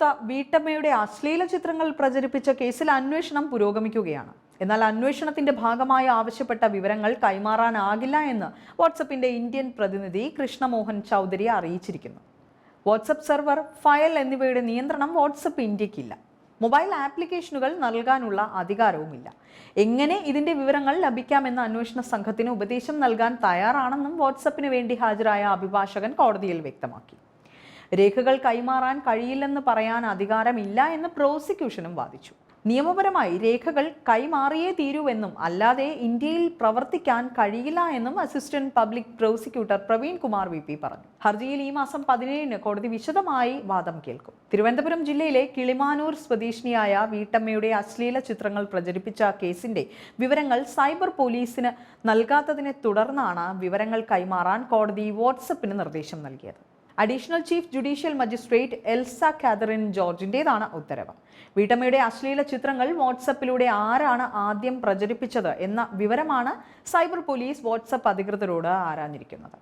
എറണാകുളത്ത് വീട്ടമ്മയുടെ അശ്ലീല ചിത്രങ്ങൾ പ്രചരിപ്പിച്ച കേസിൽ അന്വേഷണം പുരോഗമിക്കുകയാണ്. എന്നാൽ അന്വേഷണത്തിന്റെ ഭാഗമായി ആവശ്യപ്പെട്ട വിവരങ്ങൾ കൈമാറാനാകില്ല എന്ന് വാട്സപ്പിന്റെ ഇന്ത്യൻ പ്രതിനിധി കൃഷ്ണമോഹൻ ചൗധരി അറിയിച്ചിരിക്കുന്നു. വാട്സപ്പ് സെർവർ ഫയൽ എന്നിവയുടെ നിയന്ത്രണം വാട്സപ്പ് ഇന്ത്യക്കില്ല. മൊബൈൽ ആപ്ലിക്കേഷനുകൾ നൽകാനുള്ള അധികാരവുമില്ല. എങ്ങനെ ഇതിന്റെ വിവരങ്ങൾ ലഭിക്കാമെന്ന അന്വേഷണ സംഘത്തിന് ഉപദേശം നൽകാൻ തയ്യാറാണെന്നും വാട്സപ്പിന് വേണ്ടി ഹാജരായ അഭിഭാഷകൻ കോടതിയിൽ വ്യക്തമാക്കി. രേഖകൾ കൈമാറാൻ കഴിയില്ലെന്ന് പറയാൻ അധികാരമില്ല എന്ന് പ്രോസിക്യൂഷനും വാദിച്ചു. നിയമപരമായി രേഖകൾ കൈമാറിയേ തീരുവെന്നും അല്ലാതെ ഇന്ത്യയിൽ പ്രവർത്തിക്കാൻ കഴിയില്ല എന്നും assistant public prosecutor Praveen Kumar V P പറഞ്ഞു. ഹർജിയിൽ ഈ മാസം പതിനേഴിന് കോടതി വിശദമായി വാദം കേൾക്കും. തിരുവനന്തപുരം ജില്ലയിലെ കിളിമാനൂർ സ്വദേശിനിയായ വീട്ടമ്മയുടെ അശ്ലീല ചിത്രങ്ങൾ പ്രചരിപ്പിച്ച കേസിന്റെ വിവരങ്ങൾ സൈബർ പോലീസിന് നൽകാത്തതിനെ തുടർന്നാണ് വിവരങ്ങൾ കൈമാറാൻ കോടതി വാട്സപ്പിന് നിർദ്ദേശം നൽകിയത്. Additional chief judicial magistrate Elsa Catherine ജോർജിന്റെതാണ് ഉത്തരവ്. വീട്ടമ്മയുടെ അശ്ലീല ചിത്രങ്ങൾ വാട്സപ്പിലൂടെ ആരാണ് ആദ്യം പ്രചരിപ്പിച്ചത് എന്ന വിവരമാണ് സൈബർ പോലീസ് വാട്സപ്പ് അധികൃതരോട് ആരാഞ്ഞിരിക്കുന്നത്.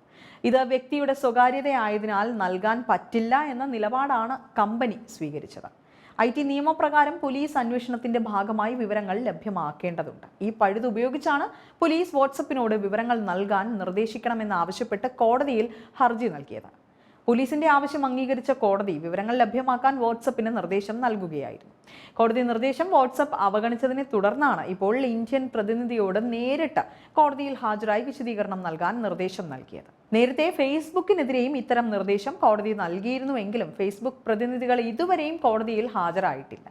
ഇത് വ്യക്തിയുടെ സ്വകാര്യതയായതിനാൽ നൽകാൻ പറ്റില്ല എന്ന നിലപാടാണ് കമ്പനി സ്വീകരിച്ചത്. ഐ ടി നിയമപ്രകാരം പോലീസ് അന്വേഷണത്തിന്റെ ഭാഗമായി വിവരങ്ങൾ ലഭ്യമാക്കേണ്ടതുണ്ട്. ഈ പഴുത് ഉപയോഗിച്ചാണ് പോലീസ് വാട്സപ്പിനോട് വിവരങ്ങൾ നൽകാൻ നിർദ്ദേശിക്കണമെന്നാവശ്യപ്പെട്ട് കോടതിയിൽ ഹർജി നൽകിയത്. പോലീസിന്റെ ആവശ്യം അംഗീകരിച്ച കോടതി വിവരങ്ങൾ ലഭ്യമാക്കാൻ വാട്സപ്പിന് നിർദ്ദേശം നൽകുകയായിരുന്നു. കോടതി നിർദ്ദേശം വാട്സപ്പ് അവഗണിച്ചതിനെ തുടർന്നാണ് ഇപ്പോൾ ഇന്ത്യൻ പ്രതിനിധിയോട് നേരിട്ട് കോടതിയിൽ ഹാജരായി വിശദീകരണം നൽകാൻ നിർദ്ദേശം നൽകിയത്. നേരത്തെ ഫേസ്ബുക്കിനെതിരെയും ഇത്തരം നിർദ്ദേശം കോടതി നൽകിയിരുന്നുവെങ്കിലും ഫേസ്ബുക്ക് പ്രതിനിധികൾ ഇതുവരെയും കോടതിയിൽ ഹാജരായിട്ടില്ല.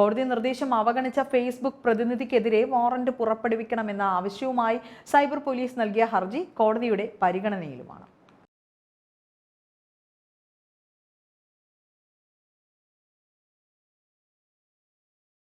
കോടതി നിർദ്ദേശം അവഗണിച്ച ഫേസ്ബുക്ക് പ്രതിനിധിക്കെതിരെ വാറന്റ് പുറപ്പെടുവിക്കണമെന്ന ആവശ്യവുമായി സൈബർ പോലീസ് നൽകിയ ഹർജി കോടതിയുടെ പരിഗണനയിലുമാണ്.